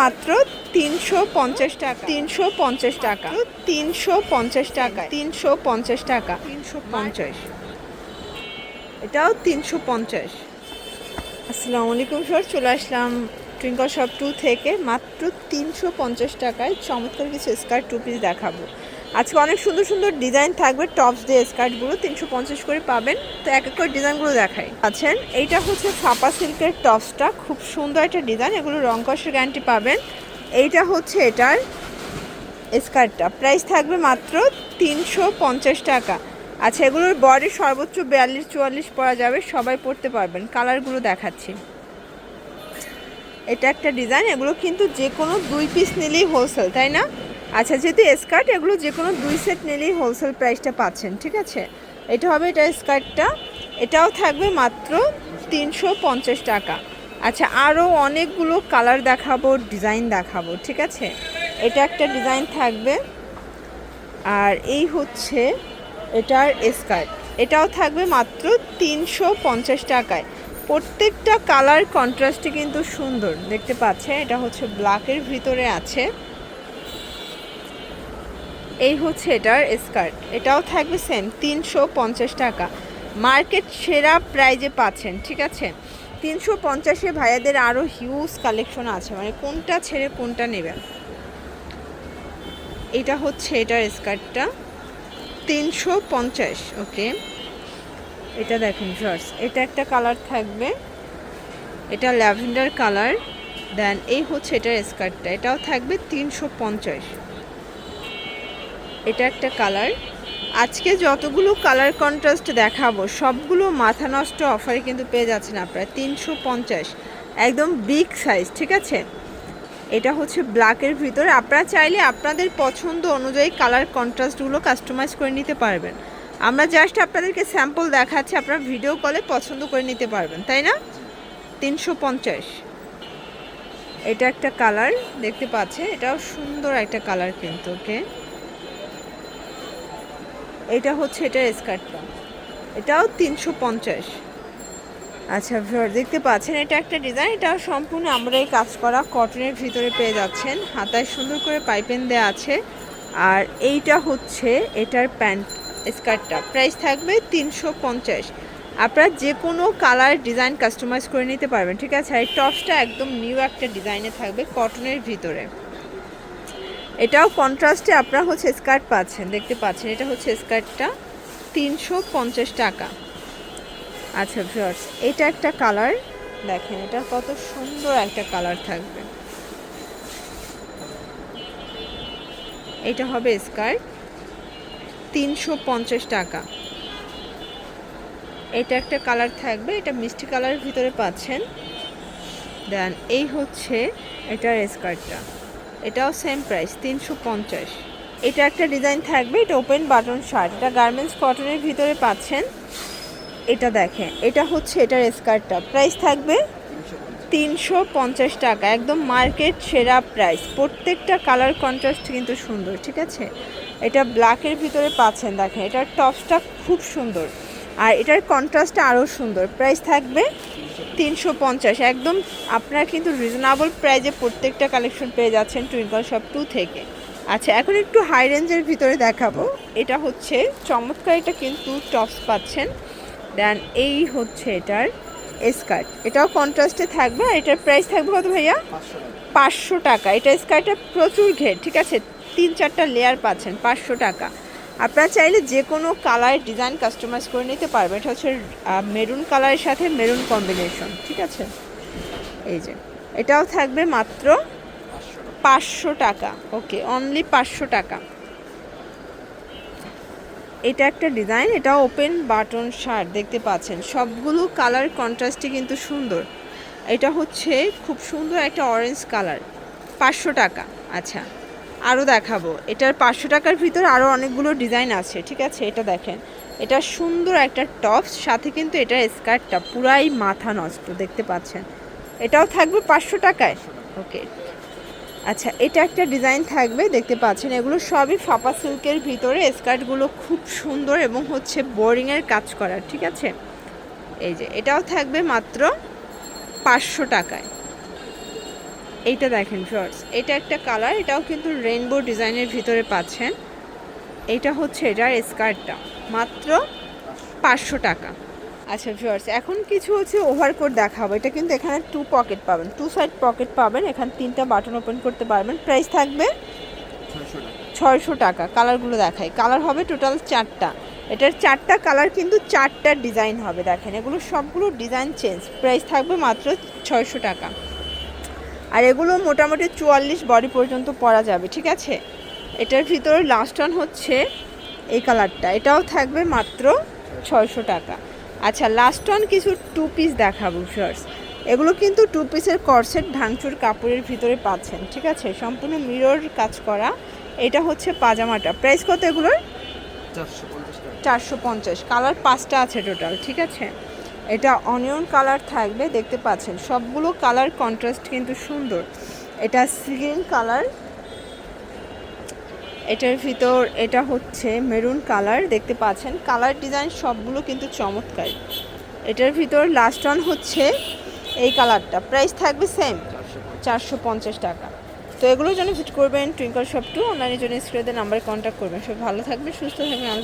মাত্র তিনশো পঞ্চাশ টাকা। তিনশো পঞ্চাশ টাকা। তিনশো পঞ্চাশ টাকা। তিনশো পঞ্চাশ টাকা। তিনশো পঞ্চাশ। এটাও তিনশো পঞ্চাশ। আসসালামু আলাইকুম স্যার চলে আসলাম টুইঙ্কল শপ টু থেকে। মাত্র তিনশো পঞ্চাশ টাকায় চমৎকার কিছু স্কার্ট টু পিস দেখাবো। আজকে অনেক সুন্দর সুন্দর ডিজাইন থাকবে টপস দিয়ে স্কার্টগুলো তিনশো পঞ্চাশ করে পাবেন। তো এক এক করে ডিজাইনগুলো দেখাই। আছেন, এইটা হচ্ছে ফাপা সিল্কের টপসটা খুব সুন্দর একটা ডিজাইন এগুলো রং কষের গ্যারান্টি পাবেন। এইটা হচ্ছে এটার স্কার্টটা প্রাইস থাকবে মাত্র তিনশো পঞ্চাশ টাকা। আচ্ছা এগুলোর বডি সর্বোচ্চ বিয়াল্লিশ চুয়াল্লিশ পরা যাবে, সবাই পরতে পারবেন। কালারগুলো দেখাচ্ছি। এটা একটা ডিজাইন এগুলো কিন্তু যে কোনো দুই পিস নিলেই হোলসেল তাই না? আচ্ছা যেহেতু স্কার্ট এগুলো যে কোনো দুই সেট নিলেই হোলসেল প্রাইসটা পাচ্ছেন, ঠিক আছে? এটা হবে এটা স্কার্টটা এটাও থাকবে মাত্র তিনশো পঞ্চাশ টাকা। আচ্ছা আরও অনেকগুলো কালার দেখাবো ডিজাইন দেখাবো, ঠিক আছে? এটা একটা ডিজাইন থাকবে। আর এই হচ্ছে এটার স্কার্ট এটাও থাকবে মাত্র তিনশো পঞ্চাশ টাকায়। প্রত্যেকটা কালার কন্ট্রাস্টে কিন্তু সুন্দর, দেখতে পাচ্ছে এটা হচ্ছে ব্ল্যাকের ভিতরে আছে। এই হচ্ছে এটার স্কার্ট। এটাও থাকবে সেম, তিনশো পঞ্চাশ টাকা। মার্কেট সেরা প্রাইজে পাচ্ছেন, ঠিক আছে? তিনশো পঞ্চাশে ভাইয়াদের আরও হিউজ কালেকশন আছে মানে কোনটা ছেড়ে কোনটা নেবেন। এটা হচ্ছে এটার স্কার্টটা, তিনশো পঞ্চাশ, ওকে? এটা দেখুন শর্টস এটা একটা কালার থাকবে, এটা ল্যাভেন্ডার কালার দেন এই হচ্ছে এটার স্কার্টটা, এটাও থাকবে তিনশো পঞ্চাশ। এটা একটা কালার। আজকে যতগুলো কালার কন্ট্রাস্ট দেখাবো, সবগুলো মাথা নষ্ট অফারে কিন্তু পেয়ে যাচ্ছেন আপনারা। তিনশো পঞ্চাশ। একদম বিগ সাইজ, ঠিক আছে? এটা হচ্ছে ব্ল্যাকের ভিতরে। আপনারা চাইলে আপনাদের পছন্দ অনুযায়ী কালার কন্ট্রাস্টগুলো কাস্টমাইজ করে নিতে পারবেন। আমরা জাস্ট আপনাদেরকে স্যাম্পল দেখাচ্ছি, আপনারা ভিডিও কলে পছন্দ করে নিতে পারবেন, তাই না? তিনশো পঞ্চাশ। এটা একটা কালার, দেখতে পাচ্ছে এটাও সুন্দর একটা কালার কিন্তু ওকে এটা হচ্ছে এটা স্কার্টটা এটাও তিনশো পঞ্চাশ। আচ্ছা দেখতে পাচ্ছেন, এটা একটা ডিজাইন এটাও সম্পূর্ণ আমরা এই কাজ করা কটনের ভিতরে পেয়ে যাচ্ছেন। হাতায় সুন্দর করে পাইপেন দেওয়া আছে। আর এইটা হচ্ছে এটার প্যান্ট স্কার্টটা প্রাইস থাকবে তিনশো পঞ্চাশ। আপনারা যে কোনো কালার ডিজাইন কাস্টমাইজ করে নিতে পারবেন, ঠিক আছে? আর টপসটা একদম নিউ একটা ডিজাইনে থাকবে কটনের ভিতরে। এটাও কন্ট্রাস্টে আপনারা হচ্ছে স্কার্ট পাচ্ছেন, দেখতে পাচ্ছেন। এটা হচ্ছে স্কার্টটা তিনশো পঞ্চাশ টাকা। আচ্ছা ভিউয়ার্স এটা একটা কালার দেখেন, এটা কত সুন্দর একটা কালার থাকবে। এটা হবে স্কার্ট তিনশো পঞ্চাশ টাকা। এটা একটা কালার থাকবে, এটা মিষ্টি কালারের ভিতরে পাচ্ছেন। দেন, এই হচ্ছে এটার স্কার্টটা এটাও সেম প্রাইস তিনশো পঞ্চাশ। এটা একটা ডিজাইন থাকবে, এটা ওপেন বাটন শার্ট এটা গার্মেন্টস কটনের ভিতরে পাচ্ছেন। এটা দেখেন, এটা হচ্ছে এটার স্কার্টটা প্রাইস থাকবে তিনশো পঞ্চাশ টাকা, একদম মার্কেট সেরা প্রাইস প্রত্যেকটা কালার কন্ট্রাস্ট কিন্তু সুন্দর, ঠিক আছে? এটা ব্ল্যাকের ভিতরে পাচ্ছেন, দেখেন, এটার টপসটা খুব সুন্দর। আর এটার কন্ট্রাস্টটা আরও সুন্দর। প্রাইস থাকবে তিনশো পঞ্চাশ। একদম আপনারা কিন্তু রিজনেবল প্রাইজে প্রত্যেকটা কালেকশন পেয়ে যাচ্ছেন টুইঙ্কল শপ টু থেকে। আচ্ছা এখন একটু হাই রেঞ্জের ভিতরে দেখাবো। এটা হচ্ছে, চমৎকার এটা কিন্তু টপস পাচ্ছেন। দেন এই হচ্ছে এটার স্কার্ট এটাও কন্ট্রাস্টে থাকবে আর এটার প্রাইস থাকবে কত ভাইয়া? পাঁচশো টাকা। এটা স্কার্টটা প্রচুর ঘের, ঠিক আছে? তিন চারটা লেয়ার পাচ্ছেন, পাঁচশো টাকা। আপনারা চাইলে যে কোনো কালার ডিজাইন কাস্টমাইজ করে নিতে পারবেন। এটা হচ্ছে মেরুন কালারের সাথে মেরুন কম্বিনেশন, ঠিক আছে? এই যে, এটাও থাকবে মাত্র পাঁচশো টাকা। ওকে অনলি পাঁচশো টাকা। এটা একটা ডিজাইন, এটা ওপেন বাটন শার্ট, দেখতে পাচ্ছেন। সবগুলো কালার কন্ট্রাস্টই কিন্তু সুন্দর। এটা হচ্ছে খুব সুন্দর একটা অরেঞ্জ কালার, পাঁচশো টাকা। আচ্ছা। আরও দেখাবো। এটার পাঁচশো টাকার ভিতর আরও অনেকগুলো ডিজাইন আছে, ঠিক আছে? এটা দেখেন। এটা সুন্দর একটা টপস সাথে কিন্তু এটার স্কার্টটা পুরাই মাথা নষ্ট, দেখতে পাচ্ছেন? এটাও থাকবে পাঁচশো টাকায়? ওকে। আচ্ছা এটা একটা ডিজাইন থাকবে, দেখতে পাচ্ছেন? এগুলো সবই ফাপা সিল্কের ভিতরে, স্কার্টগুলো খুব সুন্দর এবং হচ্ছে বোরিংয়ের কাজ করা, ঠিক আছে? এই যে, এটাও থাকবে মাত্র পাঁচশো টাকায়। এইটা দেখেন শর্টস এটা একটা কালার এটাও কিন্তু রেইনবো ডিজাইনের ভিতরে পাচ্ছেন। এটা হচ্ছে এটার স্কার্টটা মাত্র পাঁচশো টাকা। আচ্ছা ভিউয়ার্স এখন কিছু হচ্ছে ওভারকোট দেখাবো। এটা কিন্তু এখানে টু পকেট পাবেন। টু সাইড পকেট পাবেন। এখানে তিনটা বাটন ওপেন করতে পারবেন। প্রাইস থাকবে ছয়শো টাকা। কালারগুলো দেখাই। কালার হবে টোটাল চারটা। এটার চারটা কালার কিন্তু চারটা ডিজাইন হবে। দেখেন, এগুলো সবগুলো ডিজাইন চেঞ্জ প্রাইস থাকবে মাত্র ছয়শো টাকা। আর এগুলো মোটামুটি চুয়াল্লিশ বডি পর্যন্ত পরা যাবে ঠিক আছে? এটার ভিতরে লাস্ট অন হচ্ছে এই কালারটা এটাও থাকবে মাত্র ছয়শো টাকা। আচ্ছা লাস্ট অন কিছু টু পিস দেখাবো শার্টস এগুলো কিন্তু টু পিসের করসেট ভাঙচুর কাপড়ের ভিতরে পাচ্ছেন ঠিক আছে? সম্পূর্ণ মিরর কাজ করা। এটা হচ্ছে পাজামাটা। প্রাইস কত এগুলোর? চারশো পঞ্চাশ কালার পাঁচটা আছে টোটাল ঠিক আছে? এটা অনিয়ন কালার থাকবে দেখতে পাচ্ছেন। সবগুলো কালার কন্ট্রাস্ট কিন্তু সুন্দর। এটা গ্রিন কালার। এটার ভিতর এটা হচ্ছে মেরুন কালার, দেখতে পাচ্ছেন। কালার ডিজাইন সবগুলো কিন্তু চমৎকার। এটার ভিতর লাস্ট অন হচ্ছে এই কালারটা। প্রাইস থাকবে সেম চারশো টাকা। তো এগুলোর জন্য ভিজিট করবেন টুইঙ্কল শপ টু অনলাইনের জন্য স্ক্রিনের নাম্বারে কন্ট্যাক্ট করবেন। সব ভালো থাকবেন, সুস্থ থাকবেন।